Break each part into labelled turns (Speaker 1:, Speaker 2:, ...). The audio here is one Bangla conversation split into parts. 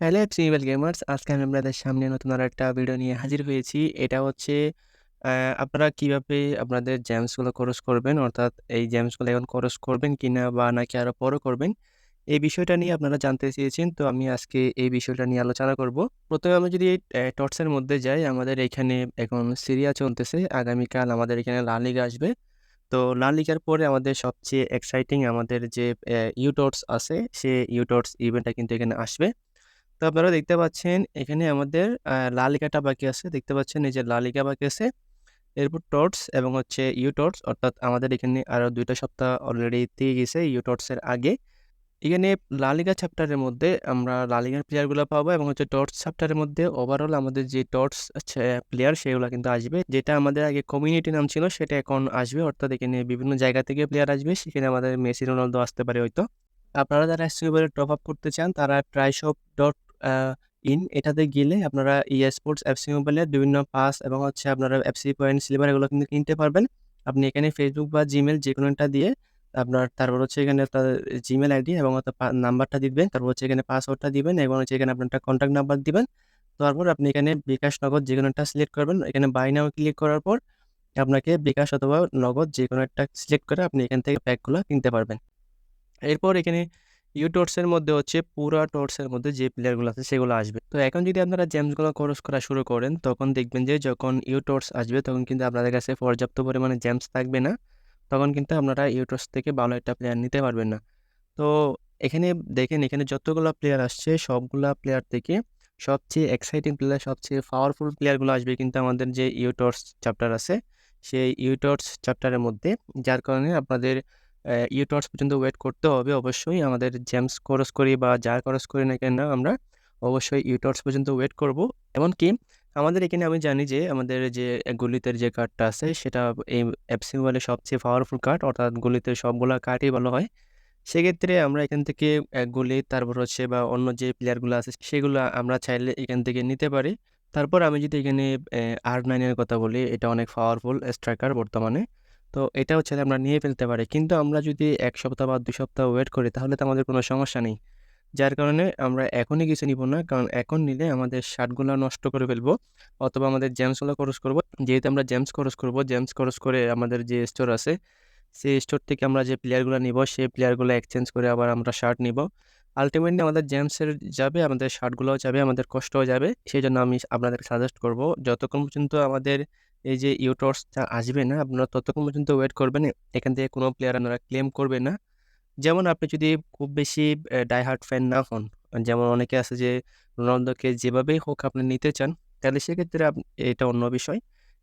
Speaker 1: হ্যালো ট্রিবেল গেমার্স আজকে আমি আপনাদের সামনে নতুন আর একটা ভিডিও নিয়ে হাজির হয়েছি। এটা হচ্ছে আপনারা কীভাবে আপনাদের জ্যামসগুলো খরচ করবেন, অর্থাৎ এই জ্যামসগুলো এখন খরচ করবেন কিনা বা নাকি আরও পরও করবেন, এই বিষয়টা নিয়ে আপনারা জানতে চেয়েছেন। তো আমি আজকে এই বিষয়টা নিয়ে আলোচনা করব। প্রথমে আমি যদি টটসের মধ্যে যাই, আমাদের এখানে এখন সিরিয়া চলতেছে। আগামীকাল আমাদের এখানে লা লিগা আসবে। তো লা লিগার পরে আমাদের সবচেয়ে এক্সাইটিং আমাদের যে ইউটর্স আছে, সে ইউটর্স ইভেন্টটা কিন্তু এখানে আসবে। তো আপনারা দেখতে পাচ্ছেন এখানে আমাদের লা লিগাটা বাকি আছে। দেখতে পাচ্ছেন এই যে লা লিগা বাকি আছে। এরপর টর্টস এবং হচ্ছে ইউটর্স অর্থাৎ আমাদের এখানে আরও দুইটা সপ্তাহ অলরেডি দিয়ে গেছে ইউটোর্সের আগে। এখানে লা লিগা চ্যাপ্টারের মধ্যে আমরা লা লিগার প্লেয়ারগুলো পাবো এবং হচ্ছে টর্চ চ্যাপ্টারের মধ্যে ওভারঅল আমাদের যে টর্চ প্লেয়ার সেগুলো কিন্তু আসবে। যেটা আমাদের আগে কমিউনিটি নাম ছিল সেটা এখন আসবে। অর্থাৎ এখানে বিভিন্ন জায়গা থেকে প্লেয়ার আসবে। সেখানে আমাদের মেসি, রোনালদো আসতে পারে হয়তো। আপনারা যারা এসটিউবের টপ আপ করতে চান, তারা ট্রাইশপ ডট ইন এটাতে গেলে আপনারা ই স্পোর্টস এফসি মোবাইলের বিভিন্ন পাস এবং হচ্ছে আপনারা এফসি পয়েন্ট সিলভার এগুলো কিন্তু কিনতে পারবেন। আপনি এখানে ফেসবুক বা জিমেল যে কোনো দিয়ে আপনার তারপর হচ্ছে এখানে আপনার জিমেল আইডি এবং নাম্বারটা দিবেন, তারপর হচ্ছে এখানে পাসওয়ার্ডটা দিবেন এবং হচ্ছে এখানে আপনার কন্ট্যাক্ট নাম্বার দিবেন। তারপর আপনি এখানে বিকাশ নগদ যে কোনো একটা সিলেক্ট করবেন। এখানে বাই নাও ক্লিক করার পর আপনাকে বিকাশ অথবা নগদ যে কোনো একটা সিলেক্ট করে আপনি এখান থেকে প্যাকগুলো কিনতে পারবেন। এরপর এখানে ইউটোর্সের মধ্যে হচ্ছে পুরা টোর্সের মধ্যে যে প্লেয়ারগুলো আছে সেগুলো আসবে। তো এখন যদি আপনারা জেমসগুলো খরচ করা শুরু করেন, তখন দেখবেন যে যখন ইউটোর্স আসবে, তখন কিন্তু আপনাদের কাছে পর্যাপ্ত পরিমাণে জেমস থাকবে না। তখন কিন্তু আপনারা ইউটোর্স থেকে ভালো একটা প্লেয়ার নিতে পারবেন না। তো এখানে দেখেন, এখানে যতগুলো প্লেয়ার আসছে, সবগুলা প্লেয়ার থেকে সবচেয়ে এক্সাইটিং প্লেয়ার সবচেয়ে পাওয়ারফুল প্লেয়ারগুলো আসবে কিন্তু আমাদের যে ইউটোর্স চ্যাপ্টার আছে, সেই ইউটোর্স চ্যাপ্টারের মধ্যে। যার কারণে আপনাদের ইউটর্স পর্যন্ত ওয়েট করতে হবে অবশ্যই। আমাদের জেমস খরচ করি বা যার খরচ করি না কেন আমরা অবশ্যই ইউটর্স পর্যন্ত ওয়েট করব। এমনকি আমাদের এখানে আমি জানি যে আমাদের যে গলিতের যে কার্ডটা আছে সেটা এই এফসি মোবাইলের সবচেয়ে পাওয়ারফুল কার্ড অর্থাৎ গলিতে সবগুলো কার্ডই ভালো হয়। সেক্ষেত্রে আমরা এখান থেকে আহ, গুলি তারপর হচ্ছে বা অন্য যে প্লেয়ারগুলো আছে সেগুলো আমরা চাইলে এখান থেকে নিতে পারি। তারপর আমি যদি এখানে আর নাইনের কথা বলি এটা অনেক পাওয়ারফুল স্ট্রাইকার বর্তমানে। তো এটা হচ্ছে আমরা নিয়ে ফেলতে পারি। কিন্তু আমরা যদি এক সপ্তাহ বা দুই সপ্তাহ ওয়েট করি তাহলে তো আমাদের কোনো সমস্যা নেই। যার কারণে আমরা এখনই কিছু নিব না। কারণ এখন নিলে আমাদের শার্টগুলো নষ্ট করে ফেলব অথবা আমাদের জেমসগুলো খরচ করব। যেহেতু আমরা জেমস খরচ করব, জেমস খরচ করে আমাদের যে স্টোর আছে, সেই স্টোর থেকে আমরা যে প্লেয়ারগুলো নিব, সেই প্লেয়ারগুলো এক্সচেঞ্জ করে আবার আমরা শার্ট নিব। আলটিমেটলি আমাদের জেমসের যাবে, আমাদের শার্টগুলোও যাবে, আমাদের কষ্টও যাবে সেই জন্য আমি আপনাদের সাজেস্ট করব, যতক্ষণ পর্যন্ত আমাদের এই যে ইউটর্সটা আসবে না, আপনারা ততক্ষণ পর্যন্ত ওয়েট করবেন, এখান থেকে কোনো প্লেয়ার আপনারা ক্লেম করবে না। যেমন আপনি যদি খুব বেশি ডাইহার্ট ফ্যান না হন, যেমন অনেকে আছে যে, রোনালদোকে যেভাবেই হোক আপনি নিতে চান, তাহলে সেক্ষেত্রে এটা অন্য বিষয়।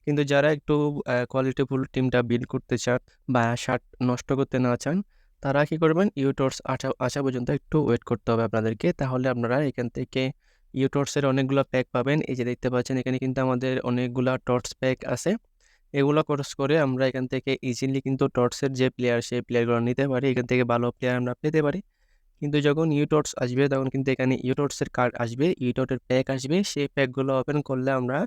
Speaker 1: কিন্তু যারা একটু কোয়ালিটিফুল টিমটা বিল্ড করতে চান বা শার্ট নষ্ট করতে না চান, তারা কি করবেন? ইউটর্স আসা আসা পর্যন্ত একটু ওয়েট করতে হবে আপনাদেরকে। তাহলে আপনারা এখান থেকে ইউটর্সের অনেকগুলো প্যাক পাবেন। এই যে দেখতে পাচ্ছেন, এখানে কিন্তু আমাদের অনেকগুলা টর্চ প্যাক আছে। এগুলো খরচ করে আমরা এখান থেকে ইজিলি কিন্তু টর্চের যে প্লেয়ার সেই প্লেয়ারগুলো নিতে পারি। এখান থেকে ভালো প্লেয়ার আমরা পেতে পারি। কিন্তু যখন ইউটর্স আসবে, তখন কিন্তু এখানে ইউটর্সের কার্ড আসবে ইউটর্সের প্যাক আসবে। সেই প্যাকগুলো ওপেন করলে আমরা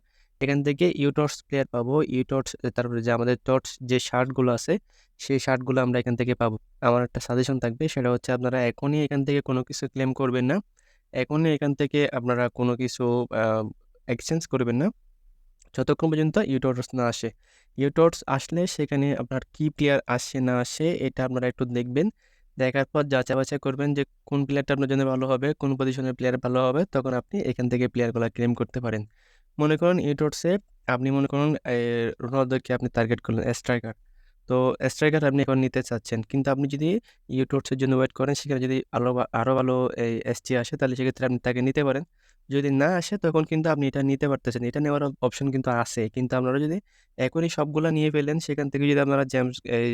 Speaker 1: এখান থেকে ইউটর্স প্লেয়ার পাবো। ইউটর্স তারপরে যে আমাদের টর্চ যে শার্টগুলো আছে, সেই শার্টগুলো আমরা এখান থেকে পাবো। আমার একটা সাজেশন থাকবে, সেটা হচ্ছে আপনারা এখনই এখান থেকে কোনো কিছু ক্লেম করবেন না। এখনই এখান থেকে আপনারা কোনো কিছু এক্সচেঞ্জ করবেন না। যতক্ষণ পর্যন্ত ইউটোর্স না আসে। ইউটোর্স আসলে সেখানে আপনার কি প্লেয়ার আসে, না আসে, এটা আপনারা একটু দেখবেন। দেখার পর যাচাই বাছাই করবেন যে কোন প্লেয়ারটা আপনার জন্য ভালো হবে, কোন পজিশনের প্লেয়ার ভালো হবে, তখন আপনি এখান থেকে প্লেয়ারগুলো ক্লেম করতে পারেন। মনে করুন ইউটোর্সে আপনি মনে করুন রোনালদোকে আপনি টার্গেট করলেন স্ট্রাইকার তো স্ট্রাইকার আপনি এখন নিতে চাচ্ছেন। কিন্তু আপনি যদি ইউটর্সের জন্য ওয়েট করেন, সেখানে যদি আরও আরও ভালো এই এসটি আসে, তাহলে সেক্ষেত্রে আপনি তাকে নিতে পারেন। যদি না আসে, তখন কিন্তু আপনি এটা নিতে পারতেছেন। এটা নেওয়ার অপশন কিন্তু আছে। কিন্তু আপনারা যদি এখনই সবগুলো নিয়ে ফেলেন, সেখান থেকে যদি আপনারা জেমস এই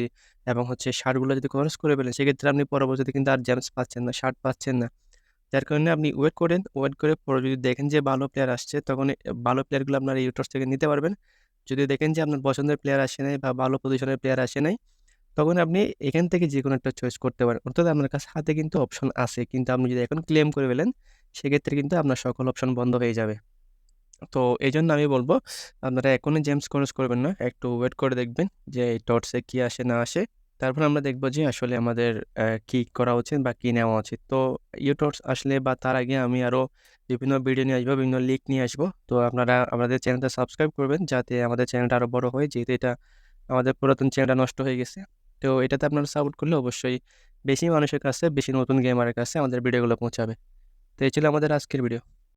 Speaker 1: এবং হচ্ছে শার্টগুলো যদি খরচ করে ফেলেন, সেক্ষেত্রে আপনি পরবর্তীতে কিন্তু আর জেমস পাচ্ছেন না, শার্ট পাচ্ছেন না। যার কারণে আপনি ওয়েট করেন। ওয়েট করে পরে যদি দেখেন যে ভালো প্লেয়ার আসছে, তখন ভালো প্লেয়ারগুলো আপনারা ইউটর্স থেকে নিতে পারবেন। যদি দেখেন যে আপনার পছন্দের প্লেয়ার আসে নাই বা ভালো পজিশনের প্লেয়ার আসে নাই, তখন আপনি এখান থেকে যে কোনো একটা চয়েস করতে পারেন। অর্থাৎ আপনার কাছে হাতে কিন্তু অপশন আছে। কিন্তু আপনি যদি এখন ক্লেম করে ফেলেন, সেক্ষেত্রে কিন্তু আপনার সকল অপশন বন্ধ হয়ে যাবে। তো এই জন্য আমি বলব, আপনারা এখনই জেমস খরচ করবেন না। একটু ওয়েট করে দেখবেন যে টর্চে কী আসে না আসে। তারপর আমরা দেখব যে আসলে আমাদের কি করা উচিত বা কী নেওয়া উচিত। তো ইউটিউবস আসলে বা তার আগে আমি আরও বিভিন্ন ভিডিও নিয়ে আসব, বিভিন্ন লিঙ্ক নিয়ে আসব। তো আপনারা আমাদের চ্যানেলটা সাবস্ক্রাইব করবেন যাতে আমাদের চ্যানেলটা আরও বড় হয়। যেহেতু এটা আমাদের পুরাতন চ্যানেলটা নষ্ট হয়ে গেছে। তো এটাতে আপনারা সাপোর্ট করলে অবশ্যই বেশি মানুষের কাছে, বেশি নতুন গেমারের কাছে আমাদের ভিডিওগুলো পৌঁছাবে। তো এই ছিল আমাদের আজকের ভিডিও।